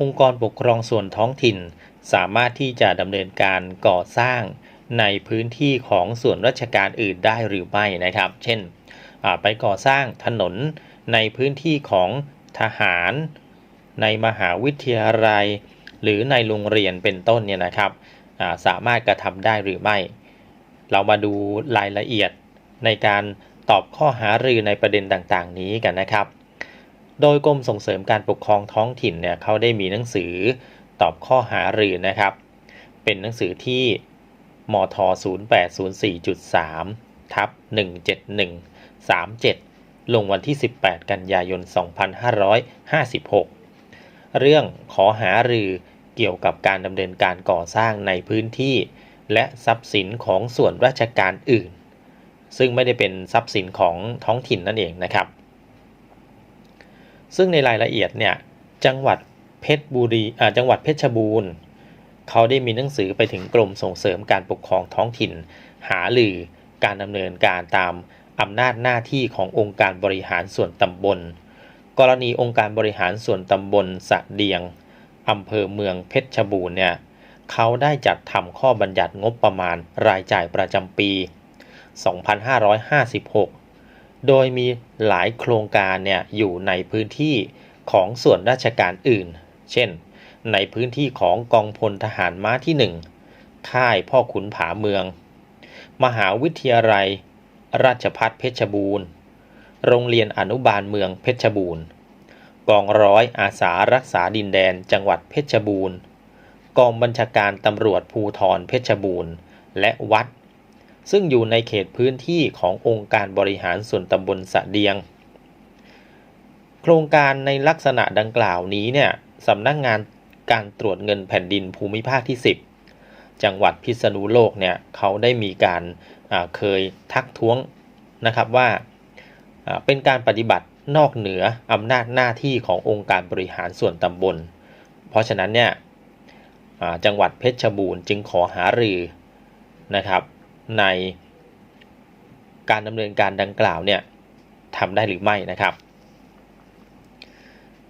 องค์กรปกครองส่วนท้องถิ่น สามารถที่จะดำเนินการก่อสร้างในพื้นที่ของส่วนราชการอื่นได้หรือไม่นะครับ เช่น ไปก่อสร้างถนนในพื้นที่ของทหาร ในมหาวิทยาลัย หรือในโรงเรียนเป็นต้นเนี่ยนะครับาสามารถกระทำได้หรือไม่ เรามาดูรายละเอียดในการตอบข้อหารือในประเด็นต่างๆ นี้กันนะครับ โดยกรมส่งเสริมการปกครองท้องถิ่นเนี่ยเขาได้มีหนังสือตอบข้อหารือนะครับ เป็นหนังสือที่มท0804.3ทับ17137 ลงวันที่ 18 กันยายน 2556 เรื่องขอหารือเกี่ยวกับการดำเนินการก่อสร้างในพื้นที่ และทรัพย์สินของส่วนราชการอื่น ซึ่งไม่ได้เป็นทรัพย์สินของท้องถิ่นนั่นเองนะครับ ซึ่งในรายละเอียดเนี่ยจังหวัดเพชรบุรีอ่าจังหวัดเพชรบูรณ์เขาได้มีหนังสือไปถึงกรมส่งเสริมการปกครองท้องถิ่น หาลือการดำเนินการตามอำนาจหน้าที่ขององค์การบริหารส่วนตำบล กรณีองค์การบริหารส่วนตำบลสะเดียงอำเภอเมืองเพชรบูรณ์เนี่ยเขาได้จัดทำข้อบัญญัติงบประมาณรายจ่ายประจำปี 2556 โดยมีหลายโครงการเนี่ยอยู่ในพื้นที่ของส่วนราชการอื่น เช่น ในพื้นที่ของกองพลทหารม้าที่ 1 ค่ายพ่อขุนผาเมือง มหาวิทยาลัย ราชพัฒเพชรบูรณ์ โรงเรียนอนุบาลเมืองเพชรบูรณ์ กองร้อยอาสารักษาดินแดนจังหวัดเพชรบูรณ์ กองบัญชาการตำรวจภูธรเพชรบูรณ์ และวัด ซึ่งอยู่ในเขตพื้นที่ขององค์การบริหารส่วนตำบลสะเดียง โครงการในลักษณะดังกล่าวนี้เนี่ยสำนักงานการตรวจเงินแผ่นดินภูมิภาคที่ 10 จังหวัดพิษณุโลกเนี่ยเขาได้มีการาเคยทักท้วงนะครับว่าาเป็นการปฏิบัตินอกเหนืออำนาจหน้าที่ขององค์การบริหารส่วนตำบล เพราะฉะนั้นเนี่ยจังหวัดเพชรบูรณ์จึงขอหารือนะครับ ในการดำเนินการดังกล่าวเนี่ยทำได้หรือไม่นะครับ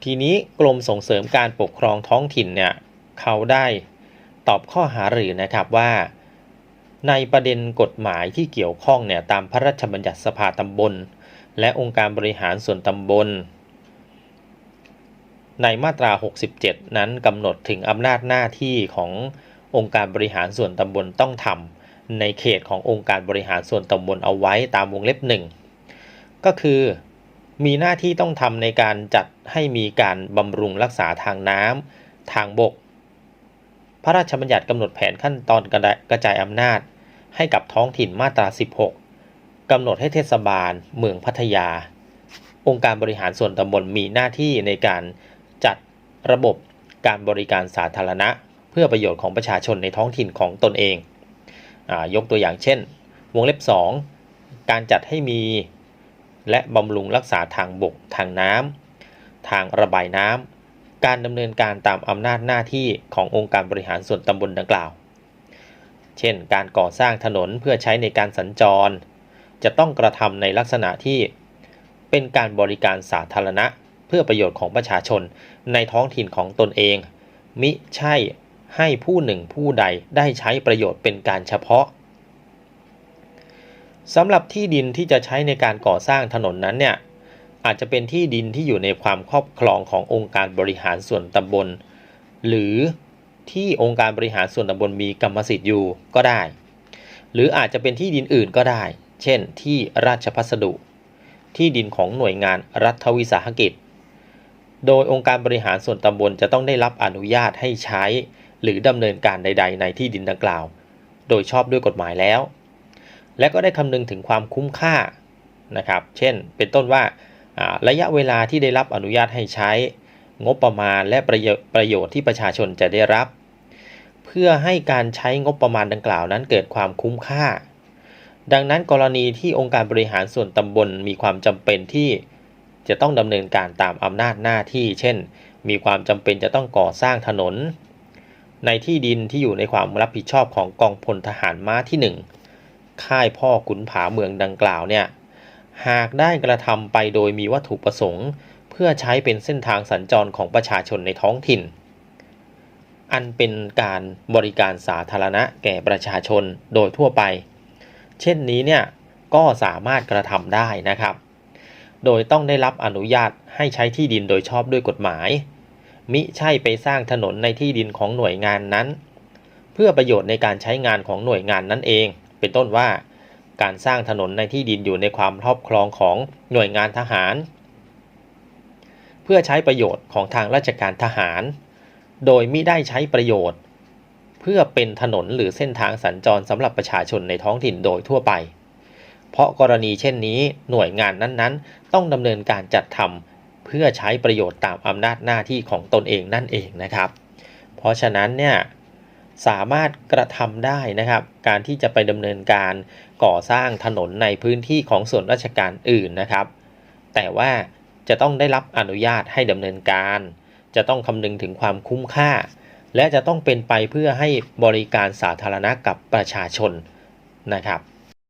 ทีนี้กรมส่งเสริมการปกครองท้องถิ่นเนี่ยเขาได้ตอบข้อหารือนะครับว่าในประเด็นกฎหมายที่เกี่ยวข้องเนี่ยตามพระราชบัญญัติสภาตำบล และองค์การบริหารส่วนตำบล ในมาตรา 67 นั้นกำหนดถึงอำนาจหน้าที่ขององค์การบริหารส่วนตำบลต้องทำ ในเขตขององค์การบริหารส่วนตำบลเอาไว้ตามวงเล็บหนึ่งก็คือมีหน้าที่ต้องทำในการจัดให้มีการบำรุงรักษาทางน้ำทางบก พระราชบัญญัติกำหนดแผนขั้นตอนกระกระจายอำนาจ ให้กับท้องถิ่นมาตรา 16กำหนดให้เทศบาล เมืองพัทยา องค์การบริหารส่วนตำบลมีหน้าที่ในการจัดระบบการบริการสาธารณะ เพื่อประโยชน์ของประชาชนในท้องถิ่นของตนเอง ยกตัวอย่างเช่น วงเล็บ 2 การจัดให้มีและบำรุงรักษาทางบก ทางน้ำทางระบายน้ำการดำเนินการตามอำนาจหน้าที่ขององค์การบริหารส่วนตำบลดังกล่าว เช่น การก่อสร้างถนนเพื่อใช้ในการสัญจร จะต้องกระทำในลักษณะที่เป็นการบริการสาธารณะ เพื่อประโยชน์ของประชาชนในท้องถิ่นของตนเอง มิใช่ ให้ผู้หนึ่งผู้ใดได้ใช้ประโยชน์เป็นการเฉพาะสำหรับที่ดินที่จะใช้ในการก่อสร้างถนนนั้นเนี่ยอาจจะเป็นที่ดินที่อยู่ในความครอบครองขององค์การบริหารส่วนตำบล หรือที่องค์การบริหารส่วนตำบลมีกรรมสิทธิ์อยู่ก็ได้ หรืออาจจะเป็นที่ดินอื่นก็ได้ เช่น ที่ราชพัสดุ ที่ดินของหน่วยงานรัฐวิสาหกิจ โดยองค์การบริหารส่วนตำบลจะต้องได้รับอนุญาตให้ใช้ หรือดำเนินการใด ๆ ในที่ดินดังกล่าว โดยชอบด้วยกฎหมายแล้ว และก็ได้คำนึงถึงความคุ้มค่านะครับ เช่น เป็นต้นว่าระยะเวลาที่ได้รับอนุญาตให้ใช้ งบประมาณและประประโยชน์ที่ประชาชนจะได้รับ เพื่อให้การใช้งบประมาณดังกล่าวนั้นเกิดความคุ้มค่า ดังนั้นกรณีที่องค์การบริหารส่วนตำบลมีความจำเป็นที่จะต้องดำเนินการตามอำนาจหน้าที่ เช่น มีความจำเป็นจะต้องก่อสร้างถนน ในที่ดินที่อยู่ในความรับผิดชอบของกองพลทหารม้าที่ 1 ค่ายพ่อขุนผาเมืองดังกล่าวเนี่ย หากได้กระทำไปโดยมีวัตถุประสงค์ เพื่อใช้เป็นเส้นทางสัญจรของประชาชนในท้องถิ่น อันเป็นการบริการสาธารณะแก่ประชาชนโดยทั่วไป เช่นนี้เนี่ยก็สามารถกระทำได้นะครับ โดยต้องได้รับอนุญาตให้ใช้ที่ดินโดยชอบด้วยกฎหมาย มิใช่ไปสร้างถนนในที่ดินของหน่วยงานนั้น เพื่อประโยชน์ในการใช้งานของหน่วยงานนั้นเอง เป็นต้นว่า การสร้างถนนในที่ดินอยู่ในความครอบครองของหน่วยงานทหาร เพื่อใช้ประโยชน์ของทางราชการทหาร โดยมิได้ใช้ประโยชน์ เพื่อเป็นถนนหรือเส้นทางสัญจรสำหรับประชาชนในท้องถิ่นโดยทั่วไป เพราะกรณีเช่นนี้หน่วยงานนั้นๆ ต้องดำเนินการจัดทำ พื่อใช้ประโยชน์ตามอำนาจหน้าที่ของตนเองนั่นเองนะครับ เพราะฉะนั้นเนี่ยสามารถกระทำได้นะครับ การที่จะไปดำเนินการก่อสร้างถนนในพื้นที่ของส่วนราชการอื่นนะครับ แต่ว่าจะต้องได้รับอนุญาตให้ดำเนินการ จะต้องคำนึงถึงความคุ้มค่า และจะต้องเป็นไปเพื่อให้บริการสาธารณะกับประชาชนนะครับ